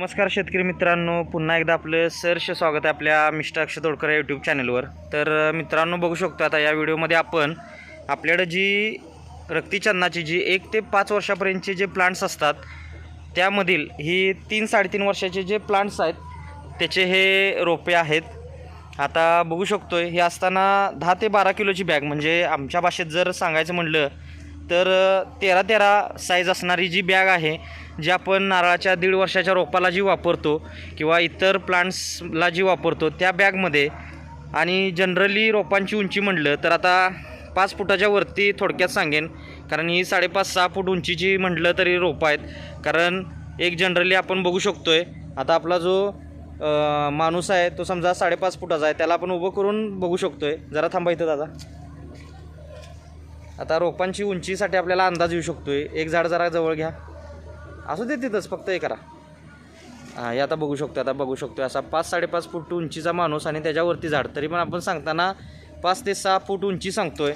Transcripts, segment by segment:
नमस्कार शेतकरी मित्रांनो पुन्हा एकदा आपलं सहर्ष स्वागत आहे आपल्या मिस्टर अक्षय तोडकर या यूट्यूब चॅनलवर तर मित्रांनो बघू शकतो आता या व्हिडिओमध्ये आपण आपल्याकडं जी रक्तीचंदनाची जी एक ते पाच वर्षापर्यंतचे जे प्लांट्स असतात त्यामधील ही तीन साडेतीन वर्षाचे जे प्लांट्स आहेत त्याचे हे रोपे आहेत. आता बघू शकतो हे असताना दहा ते बारा किलोची बॅग म्हणजे आमच्या भाषेत जर सांगायचं म्हटलं तर तेरा तेरा साईज असणारी जी बॅग आहे जे आपण नारळाच्या दीड वर्षाच्या रोपाला जी वापरतो किंवा इतर प्लांट्सला जी वापरतो त्या बॅगमध्ये आणि जनरली रोपांची उंची म्हटलं तर आता पाच फुटाच्या वरती थोडक्यात सांगेन. कारण ही साडेपाच सहा फूट उंचीची म्हटलं तरी रोपं आहेत. कारण एक जनरली आपण बघू शकतो आहे आता आपला जो माणूस आहे तो समजा साडेपाच फुटाचा आहे त्याला आपण उभं करून बघू शकतो आहे जरा थांबायचं दादा. आता रोपांची उंचीसाठी आपल्याला अंदाज येऊ शकतो आहे एक झाड जरा जवळ घ्या. असू दे तिथंच फक्त हे करा. हां हे आता बघू शकतो आता बघू शकतो असा पाच साडेपाच फूट उंचीचा माणूस आणि त्याच्यावरती झाड. तरी पण आपण सांगताना पाच ते सहा फूट उंची सांगतोय.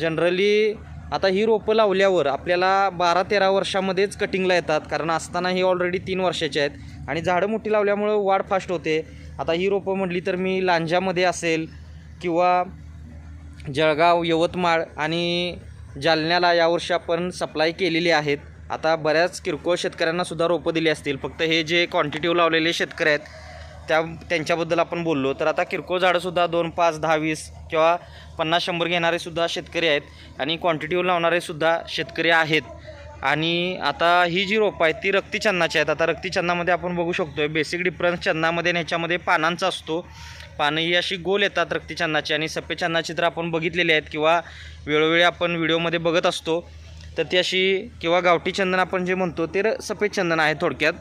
जनरली आता ही रोपं लावल्यावर आपल्याला बारा तेरा वर्षामध्येच कटिंगला येतात. कारण असताना ही ऑलरेडी तीन वर्षाची आहेत. आणि झाडं मोठी लावल्यामुळं वाढ फास्ट होते. आता ही रोपं म्हटली तर मी लांजामध्ये असेल किंवा जळगाव यवतमाळ आणि जालन्याला यावर्षी आपण सप्लाय केलेली आहेत. आता बऱ्याच किरकोळ शेतकऱ्यांना सुद्धा रोपं दिली असतील. फक्त हे जे क्वांटिटीव लावलेले शेतकरी आहेत त्या त्यांच्याबद्दल आपण बोललो. तर आता किरकोळ झाडंसुद्धा दोन पाच दहा वीस किंवा पन्नास शंभर घेणारेसुद्धा शेतकरी आहेत आणि क्वांटिटीव लावणारेसुद्धा शेतकरी आहेत. आणि आता ही जी रोपं आहेत ती रक्तीचन्नाची आहेत. आता रक्तीचन्नामध्ये आपण बघू शकतो बेसिक डिफरन्स चन्नामध्ये आणि ह्याच्यामध्ये पानांचा असतो. पानं ही अशी गोल येतात रक्तीचन्नाची आणि सफेद चन्नाची तर आपण बघितलेली आहेत किंवा वेळोवेळी आपण व्हिडिओमध्ये बघत असतो. तर ती अशी किंवा गावठी चंदन आपण जे म्हणतो ते सफेद चंदन आहे थोडक्यात.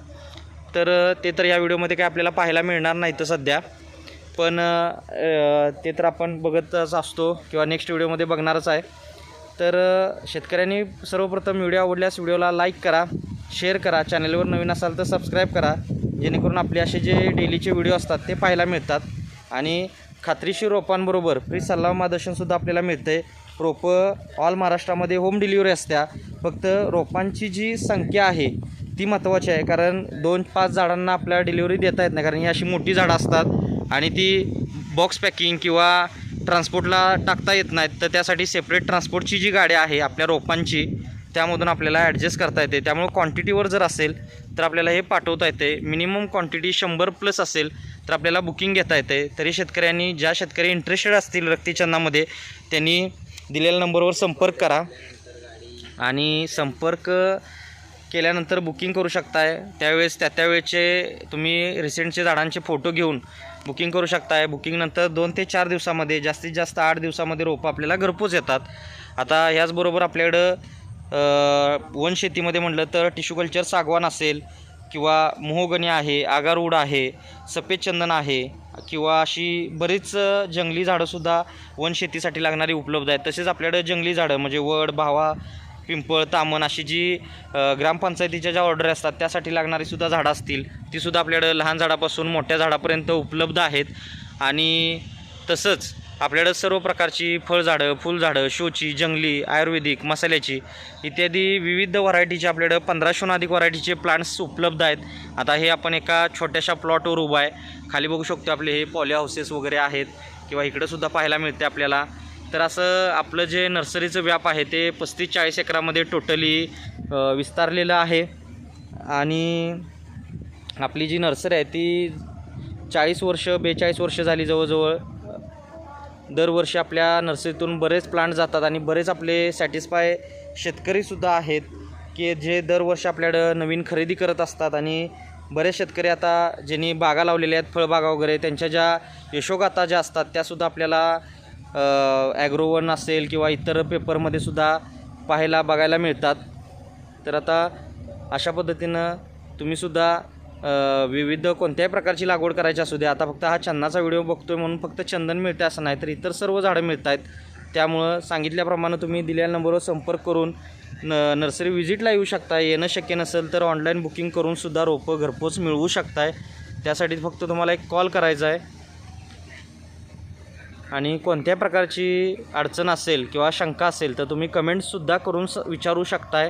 तर ते तर या व्हिडिओमध्ये काय आपल्याला पाहायला मिळणार नाही तर सध्या. पण ते तर आपण बघतच असतो किंवा नेक्स्ट व्हिडिओमध्ये बघणारच आहे. तर शेतकऱ्यांनी सर्वप्रथम व्हिडिओ आवडल्यास व्हिडिओला लाईक करा शेअर करा चॅनलवर नवीन असाल तर सबस्क्राईब करा. जेणेकरून आपले असे जे डेलीचे व्हिडिओ असतात ते पाहायला मिळतात. आणि खात्रीशीर रोपांबरोबर फ्री सल्ला मार्गदर्शनसुद्धा आपल्याला मिळते रोपं ऑल महाराष्ट्रामध्ये होम डिलिव्हरी असत्या. फक्त रोपांची जी संख्या आहे ती महत्त्वाची आहे. कारण दोन पाच झाडांना आपल्याला डिलिव्हरी देता येत नाही. कारण ही अशी मोठी झाडं असतात आणि ती बॉक्स पॅकिंग किंवा ट्रान्सपोर्टला टाकता येत नाहीत. तर त्यासाठी सेपरेट ट्रान्सपोर्टची जी गाडी आहे आपल्या रोपांची त्यामधून आपल्याला ॲडजस्ट करता येते. त्यामुळे क्वांटिटीवर जर असेल तर आपल्याला हे पाठवता येते. मिनिमम क्वांटिटी शंभर प्लस असेल तर आपल्याला बुकिंग घेता येते. तरी शेतकऱ्यांनी ज्या शेतकरी इंटरेस्टेड असतील रक्तीचंदामध्ये त्यांनी दिलेल्या नंबरवर संपर्क करा. आणि संपर्क केल्यानंतर बुकिंग करू शकताय. त्यावेळेस त्या त्यावेळेचे तुम्ही रिसेंटचे झाडांचे फोटो घेऊन बुकिंग करू शकताय. बुकिंगनंतर दोन ते चार दिवसामध्ये जास्तीत जास्त आठ दिवसामध्ये रोपं आपल्याला घरपोच येतात. आता ह्याचबरोबर आपल्याकडं वनशेतीमध्ये म्हटलं तर टिश्यू कल्चर सागवान असेल किंवा मोहगणी आहे आगारूड आहे सफेद चंदन आहे किंवा अशी बरीच जंगली झाडंसुद्धा वनशेतीसाठी लागणारी उपलब्ध आहेत. तसेच आपल्याकडं जंगली झाडं म्हणजे वड भावा पिंपळ तामण अशी जी ग्रामपंचायतीच्या ज्या ऑर्डर असतात त्यासाठी लागणारी सुद्धा झाडं असतील तीसुद्धा आपल्याकडं लहान झाडापासून मोठ्या झाडापर्यंत उपलब्ध आहेत. आणि तसंच आपल्याकडं सर्व प्रकारची फळझाडं फुलझाडं शोची जंगली आयुर्वेदिक मसाल्याची इत्यादी विविध व्हरायटीचे आपल्याकडं पंधराशेहून अधिक व्हरायटीचे प्लांट्स उपलब्ध आहेत. आता हे आपण एका छोट्याशा प्लॉटवर उभा आहे. खाली बघू शकतो आपले हे पॉली हाऊसेस वगैरे आहेत किंवा इकडंसुद्धा पाहायला मिळते आपल्याला. तर असं आपलं जे नर्सरीचं व्याप आहे ते पस्तीस चाळीस एकरामध्ये टोटली विस्तारलेलं आहे. आणि आपली जी नर्सरी आहे ती चाळीस वर्ष बेचाळीस वर्ष झाली जवळजवळ. दरवर्षी आपल्या नर्सरीतून बरेच प्लांट जातात आणि बरेच आपले सॅटिस्फाय शेतकरीसुद्धा आहेत की जे दरवर्षी आपल्याकडं नवीन खरेदी करत असतात आणि बरेच शेतकरी आता ज्यांनी बागा लावलेल्या आहेत फळबागा वगैरे त्यांच्या ज्या यशोगाथा ज्या असतात त्यासुद्धा आपल्याला ॲग्रोवन असेल किंवा इतर पेपरमध्ये सुद्धा पाहायला बघायला मिळतात. तर आता अशा पद्धतीनं तुम्हीसुद्धा विविध कोणत्याही प्रकारची लागवड करायची असू दे आता फक्त हा चंदनाचा व्हिडिओ बघतोय म्हणून फक्त चंदन मिळते असं नाही तर इतर सर्व झाडं मिळत आहेत त्यामुळं सांगितल्याप्रमाणे तुम्ही दिलेल्या नंबरवर संपर्क करून न नर्सरी व्हिजिटला येऊ शकता येणं शक्य नसेल तर ऑनलाईन बुकिंग करूनसुद्धा रोपं घरपोच मिळवू शकताय. त्यासाठी फक्त तुम्हाला एक कॉल करायचा आहे. आणि कोणत्या प्रकारची अडचण असेल किंवा शंका असेल तर तुम्ही कमेंट्ससुद्धा करून स विचारू शकताय.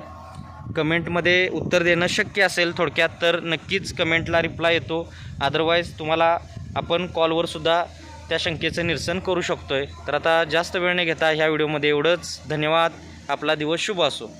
कमेंटमध्ये उत्तर देणं शक्य असेल थोडक्यात तर नक्कीच कमेंटला रिप्लाय येतो. अदरवाईज तुम्हाला आपण कॉलवरसुद्धा त्या शंकेचं निरसन करू शकतो आहे तर आता जास्त वेळ न घेता ह्या व्हिडिओमध्ये एवढंच. धन्यवाद. आपला दिवस शुभ असो.